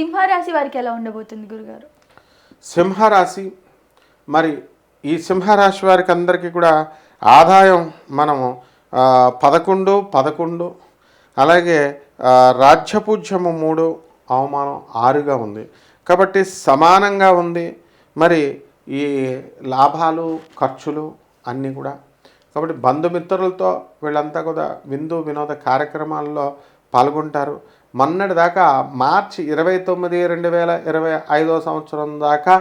సింహరాశి వారికి ఎలా ఉండబోతుంది గురుగారు? సింహరాశి మరి ఈ సింహరాశి వారికి అందరికీ కూడా ఆదాయం మనము పదకొండు పదకొండు అలాగే రాజ్యపూజ్యము మూడు అవమానం ఆరుగా ఉంది. కాబట్టి సమానంగా ఉంది. మరి ఈ లాభాలు ఖర్చులు అన్నీ కూడా. కాబట్టి బంధుమిత్రులతో వీళ్ళంతా కూడా విందు వినోద కార్యక్రమాల్లో పాల్గొంటారు. మొన్నటి దాకా మార్చి ఇరవై తొమ్మిది రెండు వేల ఇరవై ఐదో సంవత్సరం దాకా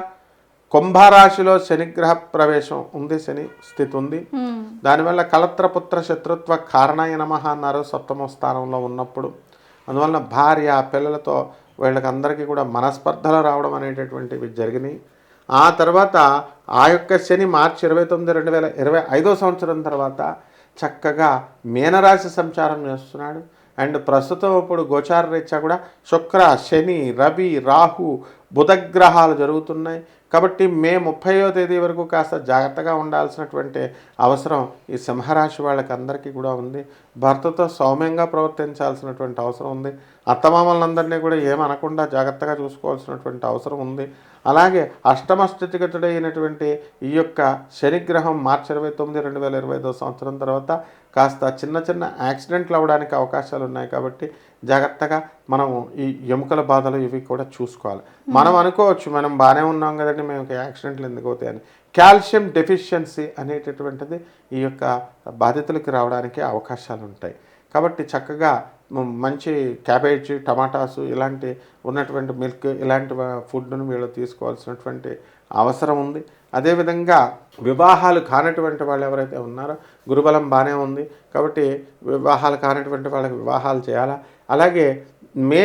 కుంభరాశిలో శనిగ్రహ ప్రవేశం ఉంది శని స్థితి ఉంది. దానివల్ల కలత్రపుత్ర శత్రుత్వ కారణాయ నమః అన్నారు సప్తమ స్థానంలో ఉన్నప్పుడు. అందువలన భార్య పిల్లలతో వీళ్ళకందరికీ కూడా మనస్పర్ధలు రావడం అనేటటువంటివి జరిగినాయి. ఆ తర్వాత ఆ యొక్క శని మార్చి ఇరవై తొమ్మిది రెండు వేల ఇరవై ఐదో సంవత్సరం తర్వాత చక్కగా మీనరాశి సంచారం చేస్తున్నాడు. అండ్ ప్రస్తుతం ఇప్పుడు గోచార రీత్యా కూడా శుక్ర శని రవి రాహు బుధగ్రహాలు జరుగుతున్నాయి. కాబట్టి మే ముప్పయో తేదీ వరకు కాస్త జాగ్రత్తగా ఉండాల్సినటువంటి అవసరం ఈ సింహరాశి వాళ్ళకి అందరికీ కూడా ఉంది. భర్తతో సౌమ్యంగా ప్రవర్తించాల్సినటువంటి అవసరం ఉంది. అత్తమామలందరినీ కూడా ఏమనకుండా జాగ్రత్తగా చూసుకోవాల్సినటువంటి అవసరం ఉంది. అలాగే అష్టమ స్థితిగతుడైనటువంటి ఈ యొక్క శనిగ్రహం మార్చి ఇరవై తొమ్మిది రెండు వేల ఇరవై ఐదో సంవత్సరం తర్వాత కాస్త చిన్న చిన్న యాక్సిడెంట్లు అవ్వడానికి అవకాశాలు ఉన్నాయి కాబట్టి జాగ్రత్తగా మనము ఈ ఎముకల బాధలు ఇవి కూడా చూసుకోవాలి. మనం అనుకోవచ్చు మనం బాగానే ఉన్నాం కదండి మేము యాక్సిడెంట్లు ఎందుకు అవుతాయని కాల్షియం డెఫిషియన్సీ అనేటటువంటిది ఈ యొక్క బాధితులకి రావడానికి అవకాశాలు ఉంటాయి. కాబట్టి చక్కగా మంచి క్యాబేజ్ టమాటాసు ఇలాంటి ఉన్నటువంటి మిల్క్ ఇలాంటి ఫుడ్ను వీళ్ళు తీసుకోవాల్సినటువంటి అవసరం ఉంది. అదేవిధంగా వివాహాలు కానటువంటి వాళ్ళు ఎవరైతే ఉన్నారో గురుబలం బాగానే ఉంది. కాబట్టి వివాహాలు కానటువంటి వాళ్ళకి వివాహాలు చేయాలా? అలాగే మే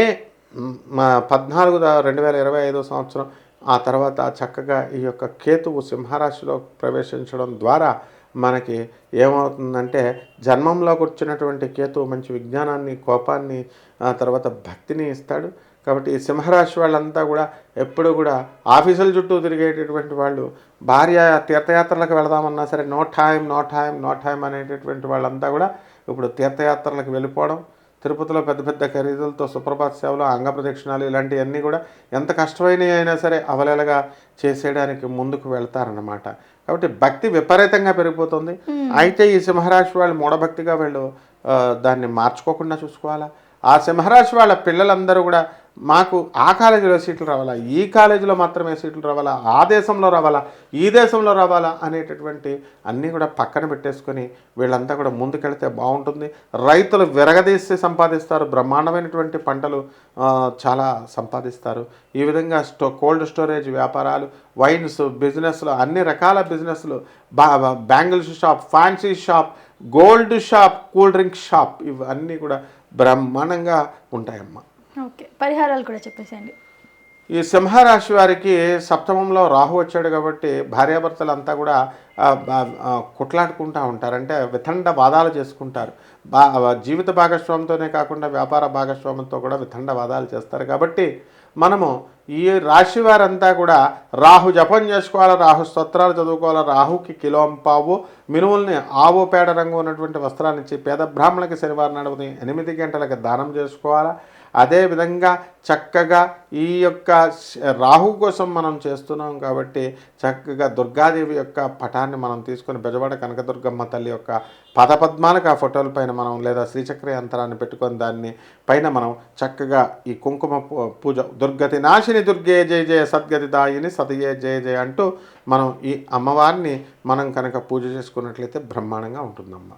మా పద్నాలుగు రెండు వేల ఇరవై ఐదో సంవత్సరం ఆ తర్వాత చక్కగా ఈ యొక్క కేతువు సింహరాశిలో ప్రవేశించడం ద్వారా మనకి ఏమవుతుందంటే జన్మంలో కూర్చున్నటువంటి కేతువు మంచి విజ్ఞానాన్ని కోపాన్ని ఆ తర్వాత భక్తిని ఇస్తాడు. కాబట్టి ఈ సింహరాశి వాళ్ళంతా కూడా ఎప్పుడు కూడా ఆఫీసుల చుట్టూ తిరిగేటటువంటి వాళ్ళు భార్య తీర్థయాత్రలకు వెళదామన్నా సరే no time no time no time అనేటటువంటి వాళ్ళంతా కూడా ఇప్పుడు తీర్థయాత్రలకు వెళ్ళిపోవడం తిరుపతిలో పెద్ద పెద్ద ఖరీదులతో సుప్రభాత సేవలు అంగ ప్రదక్షిణాలు ఇలాంటివన్నీ కూడా ఎంత కష్టమైనవి అయినా సరే అవలేలగా చేసేయడానికి ముందుకు వెళ్తారన్నమాట. కాబట్టి భక్తి విపరీతంగా పెరిగిపోతుంది. అయితే ఈ సింహరాశి వాళ్ళు మూఢభక్తిగా వీళ్ళు దాన్ని మార్చుకోకుండా చూసుకోవాలా? ఆ సింహరాశి వాళ్ళ పిల్లలందరూ కూడా మాకు ఆ కాలేజీలో సీట్లు రావాలా? ఈ కాలేజీలో మాత్రమే సీట్లు రావాలా? ఆ దేశంలో రావాలా? ఈ దేశంలో రావాలా? అనేటటువంటి అన్నీ కూడా పక్కన పెట్టేసుకొని వీళ్ళంతా కూడా ముందుకెళ్తే బాగుంటుంది. రైతులు విరగదీసి సంపాదిస్తారు. బ్రహ్మాండమైనటువంటి పంటలు చాలా సంపాదిస్తారు. ఈ విధంగా స్టో కోల్డ్ స్టోరేజ్ వ్యాపారాలు వైన్స్ బిజినెస్లు అన్ని రకాల బిజినెస్లు బా- bangles shop fancy shop gold shop cool drink shop ఇవన్నీ కూడా బ్రహ్మాండంగా ఉంటాయమ్మా. ఓకే పరిహారాలు కూడా చెప్పేసేయండి. ఈ సింహరాశి వారికి సప్తమంలో రాహు వచ్చాడు కాబట్టి భార్యాభర్తలు అంతా కూడా కొట్లాడుకుంటూ ఉంటారు. అంటే వితండ వాదాలు చేసుకుంటారు. బా జీవిత భాగస్వామితోనే కాకుండా వ్యాపార భాగస్వామితో కూడా వితండ వాదాలు చేస్తారు. కాబట్టి మనము ఈ రాశి వారంతా కూడా రాహు జపం చేసుకోవాలి రాహు స్తోత్రాలు చదువుకోవాలి రాహుకి కిలోంపావు మినుముల్ని ఆవు పేడ రంగు ఉన్నటువంటి వస్త్రాన్ని ఇచ్చి పేద బ్రాహ్మణులకి శనివారం నాడు ఎనిమిది గంటలకు దానం చేసుకోవాలా అదేవిధంగా చక్కగా ఈ యొక్క రాహు కోసం మనం చేస్తున్నాం కాబట్టి చక్కగా దుర్గాదేవి యొక్క పటాన్ని మనం తీసుకొని బెజవాడ కనకదుర్గమ్మ తల్లి యొక్క పదపద్మాలకు ఆ ఫోటోల పైన మనం లేదా శ్రీచక్ర యంత్రాన్ని పెట్టుకొని దాన్ని పైన మనం చక్కగా ఈ కుంకుమ పూ- పూజ దుర్గతి నాశిని దుర్గే జయ జయ సద్గతి దాయిని సతయే జయ జయ అంటూ మనం ఈ అమ్మవారిని మనం కనుక పూజ చేసుకున్నట్లయితే బ్రహ్మాండంగా ఉంటుందమ్మా.